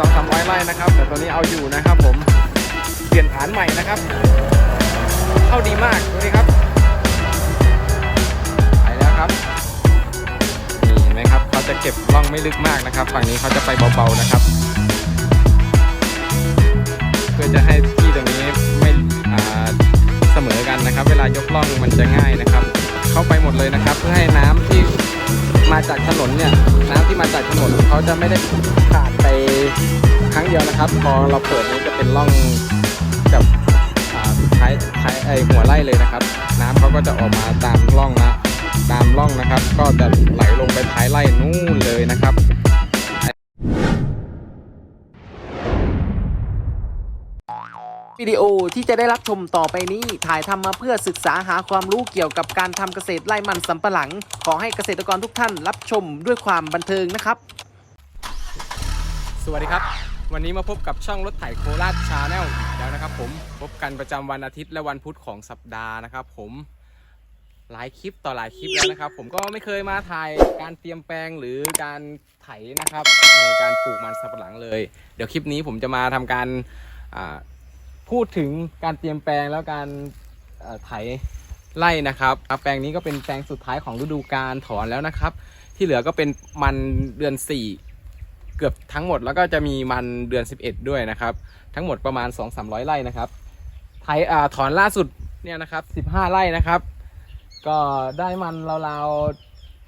สองสามร้อยไร่นะครับ แต่ตัวนี้เอาอยู่นะครับผมเปลี่ยนฐานใหม่นะครับ เข้าดีมากดูดิครับไปแล้วครับนี่เห็นไหมครับเขาจะเก็บร่องไม่ลึกมากนะครับ ฝั่งนี้เขาจะไปเบาๆนะครับ เพื่อจะให้ที่ตรงนี้ไม่เสมอกันนะครับ เวลายกล่องมันจะง่ายนะครับ เข้าไปหมดเลยนะครับ เพื่อให้น้ำที่ มาจากถนนเนี่ยน้ำที่มาจากถนนเขาจะไม่ได้ผ่านไปครั้งเดียวนะครับ พอเราเปิดนี้จะเป็นร่องกับท้ายท้ายไอหัวไร่เลยนะครับ น้ำเขาก็จะออกมาตามร่องนะตามร่องนะครับ ก็จะไหลลงไปท้ายไร่นู่นเลยนะครับ วิดีโอที่จะได้รับชมต่อไปนี้ ถ่ายทำมาเพื่อศึกษาหาความรู้เกี่ยวกับการทำเกษตรไร่มันสำปะหลัง ขอให้เกษตรกรทุกท่านรับชมด้วยความบันเทิงนะครับ สวัสดีครับ วันนี้มาพบกับช่องรถไถโคราชชาแนลอีกแล้วนะครับ ผมพบกันประจำวันอาทิตย์และวันพุธของสัปดาห์นะครับ ผมหลายคลิปต่อหลายคลิปแล้วนะครับ ผมก็ไม่เคยมาถ่ายการเตรียมแปลงหรือการไถนะครับ ในการปลูกมันสำปะหลังเลย เดี๋ยวคลิปนี้ผมจะมาทำการ พูดถึงการเตรียมแปลงแล้วการไถไร่นะครับ แปลงนี้ก็เป็นแปลงสุดท้ายของฤดูกาลถอนแล้วนะครับ ที่เหลือก็เป็นมันเดือน 4 เกือบทั้งหมดแล้วก็จะมีมันเดือน 11 ด้วยนะครับ ทั้งหมดประมาณ 2-300 ไร่นะครับไถอถอนล่าสุดเนี่ยนะครับ 15 ไร่นะครับ ก็ได้มันราว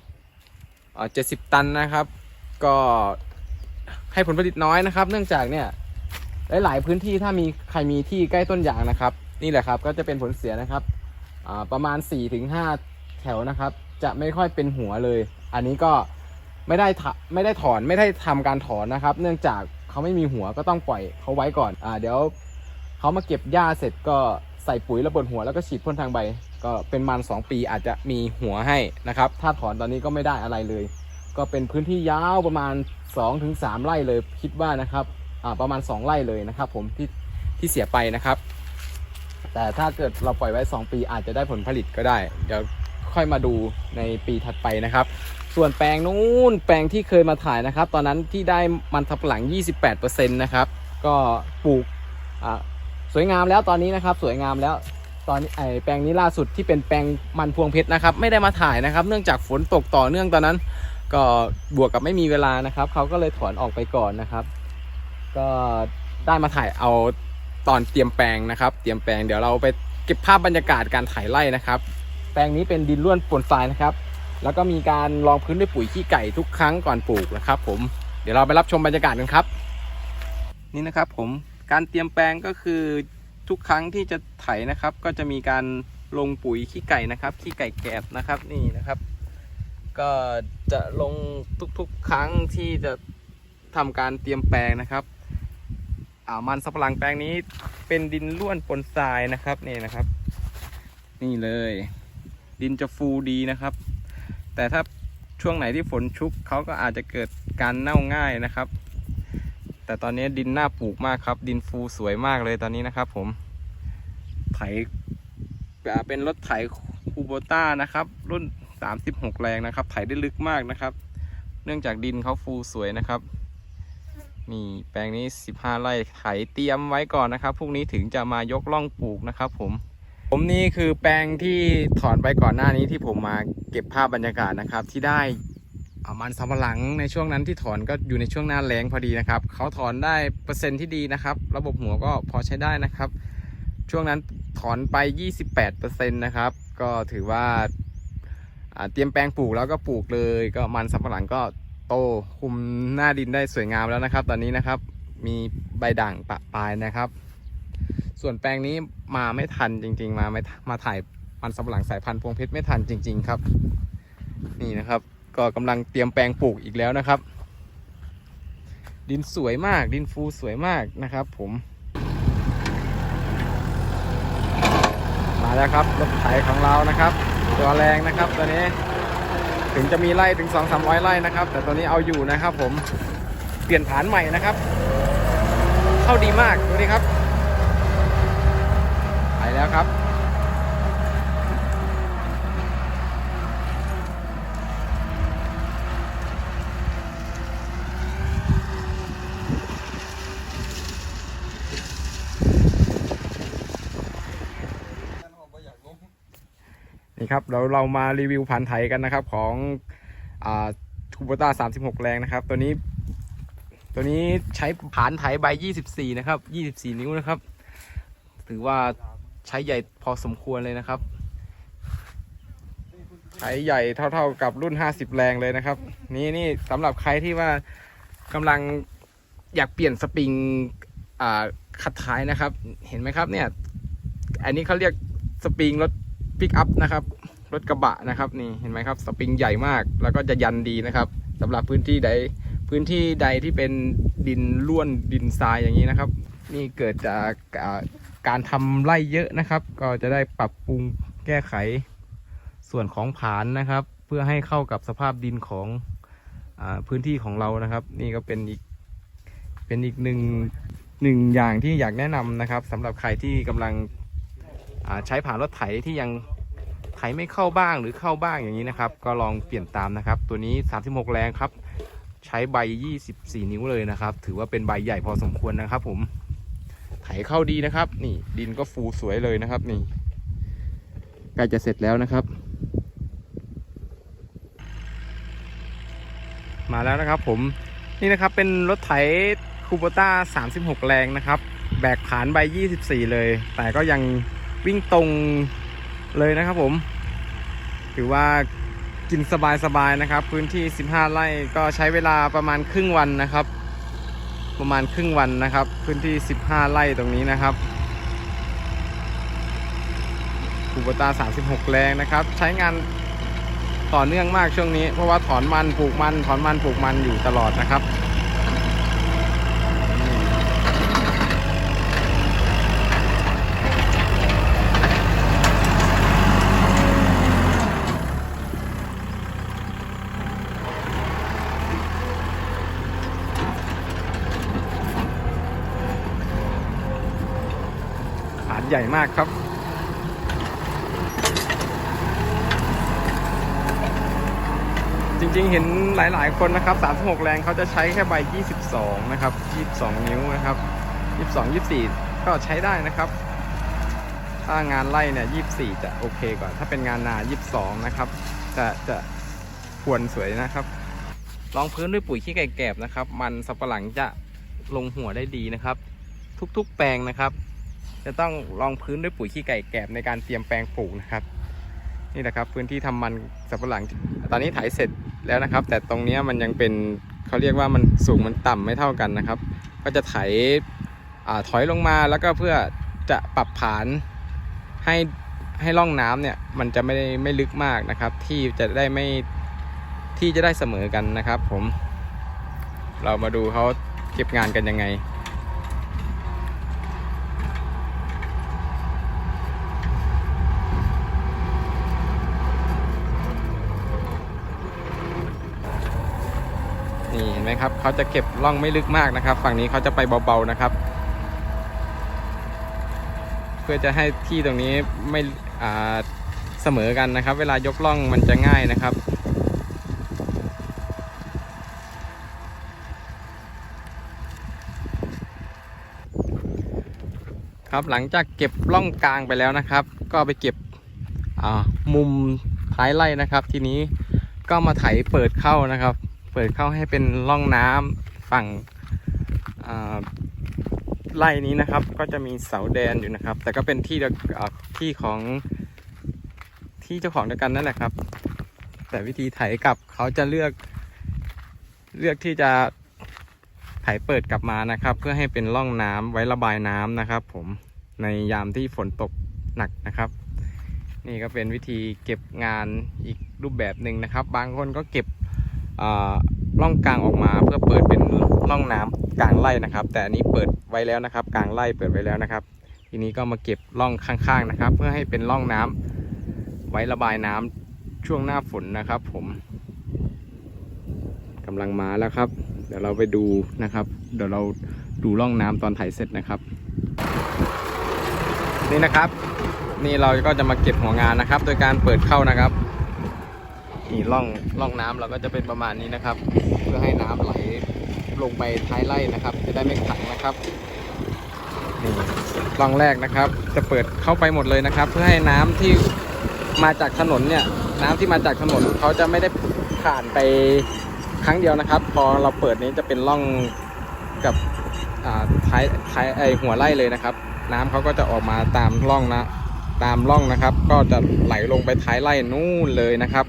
ๆอ่า70ตันนะครับ ก็ให้ผลผลิตน้อยนะครับ เนื่องจากเนี่ย หลายๆพื้นที่ถ้ามีใครมีที่ใกล้ต้นยางนะครับ นี่แหละครับก็จะเป็นผลเสียนะครับประมาณ 4-5 แถวนะครับ จะไม่ค่อยเป็นหัวเลย อันนี้ก็ไม่ได้ไม่ได้ถอนไม่ได้ทำการถอนนะครับ เนื่องจากเขาไม่มีหัวก็ต้องปล่อยเขาไว้ก่อนอ่าเดี๋ยวเขามาเก็บหญ้าเสร็จก็ใส่ปุ๋ยระเบิดหัวแล้วก็ฉีดพ่นทางใบ ก็เป็นมัน 2 ปีอาจจะมีหัวให้นะครับ ถ้าถอนตอนนี้ก็ไม่ได้อะไรเลย ก็เป็นพื้นที่ยาวประมาณ 2-3 ไร่เลยคิดว่านะครับ ประมาณ 2ไร่เลยนะครับ ผมที่ที่เสียไปนะครับ แต่ถ้าเกิดเราปล่อยไว้ 2 ปีอาจจะได้ผลผลิตก็ได้ เดี๋ยวค่อยมาดูในปีถัดไปนะครับ ส่วนแปลงนู้นแปลงที่เคยมาถ่ายนะครับ ตอนนั้นที่ได้มันทับหลัง 28%นะครับ ก็ปลูกสวยงามแล้วตอนนี้นะครับ สวยงามแล้วตอนไอแปลงนี้ล่าสุดที่เป็นแปลงมันพวงเพชรนะครับ ไม่ได้มาถ่ายนะครับ เนื่องจากฝนตกต่อเนื่องตอนนั้น ก็บวกกับไม่มีเวลานะครับเขาก็เลยถอนออกไปก่อนนะครับ ก็ได้มาถ่ายเอาตอนเตรียมแปลงนะครับ เตรียมแปลงเดี๋ยวเราไปเก็บภาพบรรยากาศการถ่ายไร่นะครับ แปลงนี้เป็นดินร่วนปนทรายนะครับ แล้วก็มีการรองพื้นด้วยปุ๋ยขี้ไก่ทุกครั้งก่อนปลูกนะครับ ผมเดี๋ยวเราไปรับชมบรรยากาศกันครับ นี่นะครับผมการเตรียมแปลงก็คือทุกครั้งที่จะไถนะครับ ก็จะมีการลงปุ๋ยขี้ไก่นะครับขี้ไก่แกบนะครับนี่นะครับ ก็จะลงทุกๆครั้งที่จะทำการเตรียมแปลงนะครับ อ่ามันสับหลังแปลงนี้เป็นดินร่วนปนทรายนะครับนี่นะครับ นี่เลย ดินจะฟูดีนะครับ แต่ถ้าช่วงไหนที่ฝนชุกเขาก็อาจจะเกิดการเน่าง่ายนะครับ แต่ตอนนี้ดินน่าปลูกมากครับ ดินฟูสวยมากเลยตอนนี้นะครับ ผมไถเป็นรถไถคูโบต้านะครับ รุ่น 36 แรงนะครับ ไถได้ลึกมากนะครับ เนื่องจากดินเขาฟูสวยนะครับ นี่แปลงนี้ 15 ไร่ไถเตรียมไว้ก่อนนะครับพรุ่งนี้ถึงจะมายกล่องปลูกนะครับ ผม ผมนี่คือแปลงที่ถอนไปก่อนหน้านี้ที่ผมมาเก็บภาพบรรยากาศนะครับ ที่ได้เอามันสำปะหลังในช่วงนั้นที่ถอนก็อยู่ในช่วงหน้าแล้งพอดีนะครับเขาถอนได้เปอร์เซ็นต์ที่ดีนะครับ ระบบหัวก็พอใช้ได้นะครับ ช่วงนั้นถอนไป 28%นะครับ ก็ถือว่าอ่าเตรียมแปลงปลูกแล้วก็ปลูกเลย ก็มันสำปะหลังก็ โตคุมหน้าดินได้สวยงามแล้วนะครับ ตอนนี้นะครับมีใบด่างปะปลายนะครับ ส่วนแปลงนี้มาไม่ทันจริง ๆ มาไม่มาถ่ายมันสำหลังสายพันธุ์พวงเพชรไม่ทันจริง ๆครับ นี่นะครับ ก็กำลังเตรียมแปลงปลูกอีกแล้วนะครับ ดินสวยมากดินฟูสวยมากนะครับ ผม มาแล้วครับรถไถของเรานะครับ ตัวแรงนะครับตัวนี้ ถึงจะมีไร่ถึง 2 3 0 0ไร่นะครับ แต่ตอนนี้เอาอยู่นะครับผมเปลี่ยนฐานใหม่นะครับ เข้าดีมากดูนี่ครับ ไปแล้วครับ ครับเราเรามารีวิวผ่านไถกันนะครับ ของคูโบต้า36แรงนะครับ ตัวนี้ ตัวนี้ใช้ผ่านไถใบ24นะครับ24นิ้วนะครับ ถือว่าใช้ใหญ่พอสมควรเลยนะครับ ใช้ใหญ่เท่าๆกับรุ่น50แรงเลยนะครับ นี่นี่สำหรับใครที่ว่ากำลังอยากเปลี่ยนสปริงขัดท้ายนะครับ เห็นไหมครับเนี่ย อันนี้เขาเรียกสปริงรถปิกอัพนะครับ รถกระบะนะครับนี่เห็นไหมครับสปริงใหญ่มากแล้วก็จะยันดีนะครับสำหรับพื้นที่ใดพื้นที่ใดที่เป็นดินร่วนดินทรายอย่างนี้นะครับ นี่เกิดจากการทำไร่เยอะนะครับ ก็จะได้ปรับปรุงแก้ไขส่วนของผานนะครับ เพื่อให้เข้ากับสภาพดินของอพื้นที่ของเรานะครับ นี่ก็เป็นอีกเป็นอีกหนึ่งหนึ่งอย่างที่อยากแนะนำนะครับสำหรับใครที่กำลังใช้ผ่านรถไถที่ยัง ถไม่เข้าบ้างหรือเข้าบ้างอย่างนี้นะครับ ก็ลองเปลี่ยนตามนะครับ ตัวนี้ 36 แรงครับ ใช้ใบ 24 นิ้วเลยนะครับ ถือว่าเป็นใบใหญ่พอสมควรนะครับ ผม ไถเข้าดีนะครับ นี่ดินก็ฟูสวยเลยนะครับ นี่ใกล้จะเสร็จแล้วนะครับ มาแล้วนะครับ ผมนี่นะครับเป็นรถไถคูโบต้า 36 แรงนะครับ แบกผานใบ 24 เลย แต่ก็ยังวิ่งตรงเลยนะครับผม ถือว่ากินสบายๆนะครับ พื้นที่ 15 ไร่ก็ใช้เวลาประมาณครึ่งวันนะครับ ประมาณครึ่งวันนะครับ พื้นที่ 15 ไร่ตรงนี้นะครับคูบตา 36 แรงนะครับ ใช้งานต่อเนื่องมากช่วงนี้ เพราะว่าถอนมันปลูกมัน ถอนมันปลูกมันอยู่ตลอดนะครับ ฐานใหญ่มากครับ จริงๆเห็นหลายๆคนนะครับ 36 แรงเขาจะใช้แค่ใบ 22 นะครับ 22 นิ้วนะครับ 22 24 ก็ใช้ได้นะครับ ถ้างานไล่เนี่ย 24 จะโอเคกว่า ถ้าเป็นงานนา 22 นะครับ จะจะควรสวยนะครับรองพื้นด้วยปุ๋ยขี้ไก่แกบนะครับ มันสับปะหลังจะลงหัวได้ดีนะครับ ทุกๆ แปลงนะครับ จะต้องรองพื้นด้วยปุ๋ยขี้ไก่แกบในการเตรียมแปลงปลูกนะครับ นี่นะครับพื้นที่ทำมันสับปะหลังตอนนี้ไถเสร็จแล้วนะครับ แต่ตรงนี้มันยังเป็นเขาเรียกว่ามันสูงมันต่ำไม่เท่ากันนะครับ ก็จะไถอ่าถอยลงมาแล้วก็เพื่อจะปรับผานให้ให้ร่องน้ำเนี่ยมันจะไม่ได้ไม่ลึกมากนะครับ ที่จะได้ไม่ที่จะได้เสมอกันนะครับ ผม เรามาดูเขาเก็บงานกันยังไง นี่เห็นไหมครับเขาจะเก็บร่องไม่ลึกมากนะครับ ฝั่งนี้เขาจะไปเบาๆนะครับ เพื่อจะให้ที่ตรงนี้ไม่อ่าเสมอกันนะครับ เวลายกร่องมันจะง่ายนะครับครับหลังจากเก็บร่องกลางไปแล้วนะครับ ก็ไปเก็บมุมท้ายไร่นะครับ ทีนี้ก็มาไถเปิดเข้านะครับ เปิดเข้าให้เป็นร่องน้ำฝั่งไร่นี้นะครับ ก็จะมีเสาแดนอยู่นะครับ แต่ก็เป็นที่เดียวอ่าที่ของที่เจ้าของเดียวกันนั่นแหละครับ แต่วิธีไถกลับเขาจะเลือก เลือกที่จะไถเปิดกลับมานะครับ เพื่อให้เป็นร่องน้ำไว้ระบายน้ำนะครับ ผมในยามที่ฝนตกหนักนะครับ นี่ก็เป็นวิธีเก็บงานอีกรูปแบบหนึ่งนะครับ บางคนก็เก็บ ร่องกลางออกมาเพื่อเปิดเป็นร่องน้ำกลางไร่นะครับ แต่อันนี้เปิดไว้แล้วนะครับ กลางไร่เปิดไว้แล้วนะครับ ทีนี้ก็มาเก็บร่องข้างๆนะครับ เพื่อให้เป็นร่องน้ำไว้ระบายน้ำช่วงหน้าฝนนะครับ ผมกำลังมาแล้วครับ เดี๋ยวเราไปดูนะครับ เดี๋ยวเราดูร่องน้ำตอนไถเสร็จนะครับ นี่นะครับ นี่เราก็จะมาเก็บหัวงานนะครับ โดยการเปิดเข้านะครับ นี่ร่องร่องน้ำเราก็จะเป็นประมาณนี้นะครับ เพื่อให้น้ำไหลลงไปท้ายไร่นะครับ จะได้ไม่ขังนะครับนี่ร่องแรกนะครับ จะเปิดเข้าไปหมดเลยนะครับ เพื่อให้น้ำที่มาจากถนนเนี่ย น้ำที่มาจากถนนเขาจะไม่ได้ผ่านไปครั้งเดียวนะครับ พอเราเปิดนี้จะเป็นร่องกับท้ายท้ายไอหัวไร่เลยนะครับ น้ำเขาก็จะออกมาตามร่องนะตามร่องนะครับ ก็จะไหลลงไปท้ายไร่นู่นเลยนะครับ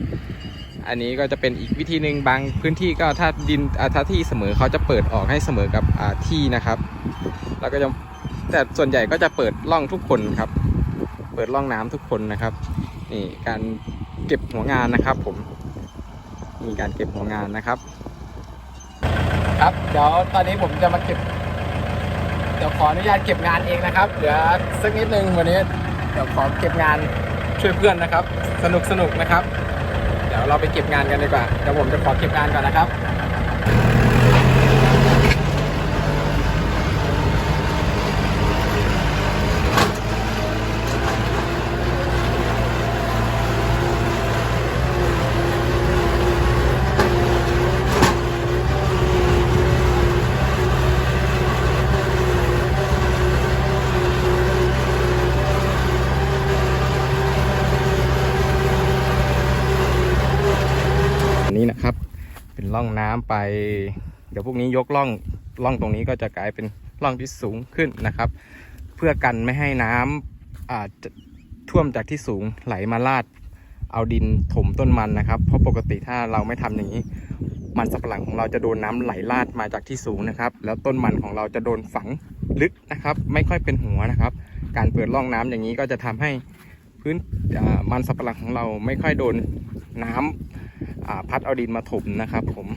อันนี้ก็จะเป็นอีกวิธีหนึ่งบางพื้นที่ก็ถ้าดินถ้าที่เสมอเขาจะเปิดออกให้เสมอกับที่นะครับ แล้วก็จะแต่ส่วนใหญ่ก็จะเปิดร่องทุกคนครับ เปิดร่องน้ำทุกคนนะครับนี่การเก็บหัวงานนะครับ ผมมีการเก็บหัวงานนะครับ ครับเดี๋ยวตอนนี้ผมจะมาเก็บเดี๋ยวขออนุญาตเก็บงานเองนะครับเหลือสักนิดนึงวันนี้เดี๋ยวขอเก็บงานช่วยเพื่อนนะครับ สนุกสนุกนะครับ ดี๋ยวเราไปเก็บงานกันดีกว่าเดี๋ยวผมจะขอเก็บงานก่อนนะครับ นี้นะครับ เป็นร่องน้ำไป เดี๋ยวพวกนี้ยกร่องร่องตรงนี้ก็จะกลายเป็นร่องที่สูงขึ้นนะครับ เพื่อกันไม่ให้น้ำอาจจะท่วมจากที่สูงไหลมาลาดเอาดินถมต้นมันนะครับ เพราะปกติถ้าเราไม่ทำอย่างนี้ มันสับปะหลังของเราจะโดนน้ำไหลลาดมาจากที่สูงนะครับ แล้วต้นมันของเราจะโดนฝังลึกนะครับ ไม่ค่อยเป็นหัวนะครับ การเปิดร่องน้ำอย่างนี้ก็จะทำให้พื้นมันสับปะหลังของเราไม่ค่อยโดนน้ำอ่า พัดเอาดินมาถมนะครับผม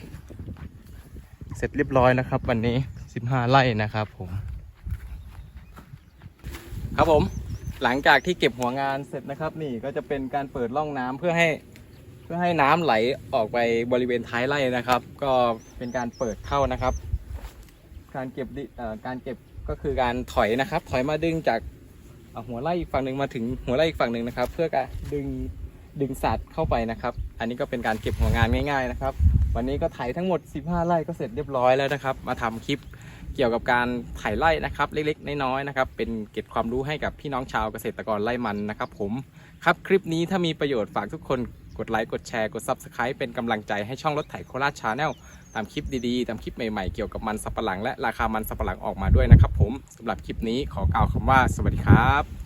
เสร็จเรียบร้อยนะครับ วันนี้ 15 ไร่นะครับผม ครับผมหลังจากที่เก็บหัวงานเสร็จนะครับ นี่ก็จะเป็นการเปิดร่องน้ำเพื่อให้เพื่อให้น้ำไหลออกไปบริเวณท้ายไร่นะครับ ก็เป็นการเปิดเข้านะครับ การเก็บดิการเก็บก็คือการถอยนะครับ ถอยมาดึงจากหัวไร่อีกฝั่งหนึ่งมาถึงหัวไร่อีกฝั่งหนึ่งนะครับ เพื่อการดึง ดึงสัตว์เข้าไปนะครับ อันนี้ก็เป็นการเก็บหัวงานง่าย ๆนะครับ วันนี้ก็ไถทั้งหมด 15 ไร่ก็เสร็จเรียบร้อยแล้วนะครับ มาทำคลิปเกี่ยวกับการไถไร่นะครับ เล็กๆ น้อยๆนะครับ เป็นเก็บความรู้ให้กับพี่น้องชาวเกษตรกรไร่มันนะครับ ผมครับคลิปนี้ถ้ามีประโยชน์ฝากทุกคนกดไลค์กดแชร์กด Subscribe เป็นกำลังใจให้ช่องรถไถโคราชชาแนลตามคลิปดีๆ ตามคลิปใหม่ๆ เกี่ยวกับมันสับปะหลังและราคามันสับปะหลังออกมาด้วยนะครับผมสำหรับคลิปนี้ขอกล่าวคำว่าสวัสดีครับ